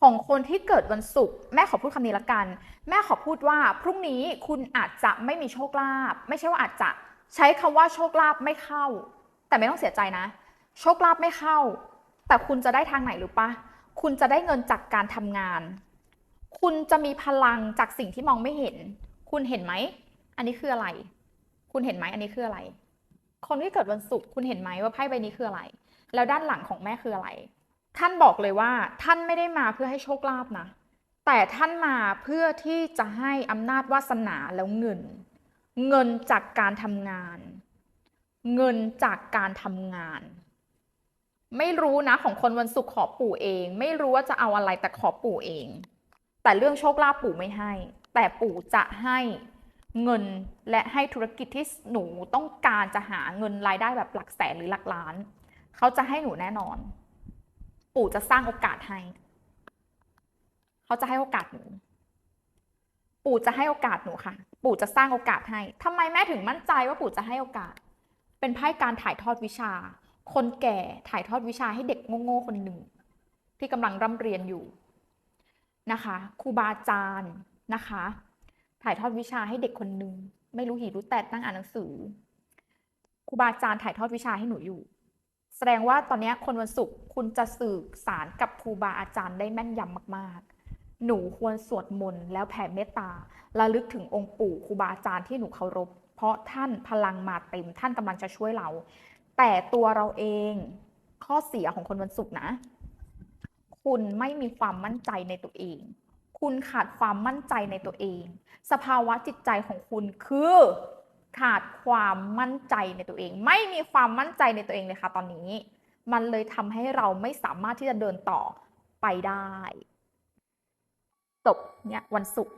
ของคนที่เกิดวันศุกร์แม่ขอพูดคำนี้ละกัน แม่ขอพูดว่าพรุ่งนี้คุณอาจจะไม่มีโชคลาภไม่ใช่ว่าอาจจะใช้คำว่าโชคลาภไม่เข้า แต่ไม่ต้องเสียใจนะ โชคลาภไม่เข้า แต่คุณจะได้ทางไหนหรือปะคุณจะได้เงินจากการทำงาน คุณจะมีพลังจากสิ่งที่มองไม่เห็น คุณเห็นไหม อันนี้คืออะไร คุณเห็นไหมอันนี้คืออะไร คนที่เกิดวันศุกร์คุณเห็นไหมว่าไพ่ใบนี้คืออะไร แล้วด้านหลังของแม่คืออะไร ท่านบอกเลยว่าท่านไม่ได้มาเพื่อให้โชคลาภนะ แต่ท่านมาเพื่อที่จะให้อำนาจวาสนาแล้วเงิน เงินจากการทำงาน เงินจากการทำงาน ไม่รู้นะของคนวันศุกร์ขอปู่เอง ไม่รู้ว่าจะเอาอะไรแต่ขอปู่เอง แต่เรื่องโชคลาภปู่ไม่ให้ แต่ปู่จะให้เงินและให้ธุรกิจที่หนูต้องการจะหาเงินรายได้แบบหลักแสนหรือหลักล้าน เขาจะให้หนูแน่นอน ปู่จะสร้างโอกาสให้ เขาจะให้โอกาสหนู ปู่จะให้โอกาสหนูค่ะ ปู่จะสร้างโอกาสให้ทำไมแม่ถึงมั่นใจว่าปู่จะให้โอกาส เป็นไพ่การถ่ายทอดวิชา คนแก่ถ่ายทอดวิชาให้เด็กโง่ๆคนหนึ่ง ที่กำลังร่ำเรียนอยู่นะคะครูบาอาจารย์นะคะ ถ่ายทอดวิชาให้เด็กคนหนึ่งไม่รู้หีรู้แตดนั่งอ่านหนังสือครูบาอาจารย์ถ่ายทอดวิชาให้หนูอยู่ แสดงว่าตอนนี้คนวันศุกร์คุณจะสื่อสารกับครูบาอาจารย์ได้แม่นยำมากๆ หนูควรสวดมนต์แล้วแผ่เมตตาระลึกถึงองค์ปู่ครูบาอาจารย์ที่หนูเคารพ เพราะท่านพลังมาเต็มท่านกำลังจะช่วยเรา แต่ตัวเราเองข้อเสียของคนวันศุกร์นะ คุณไม่มีความมั่นใจในตัวเอง คุณขาดความมั่นใจในตัวเอง สภาวะจิตใจของคุณคือ ขาดความมั่นใจในตัวเอง ไม่มีความมั่นใจในตัวเองเลยค่ะตอนนี้ มันเลยทำให้เราไม่สามารถที่จะเดินต่อไปได้ จบเนี่ยวันศุกร์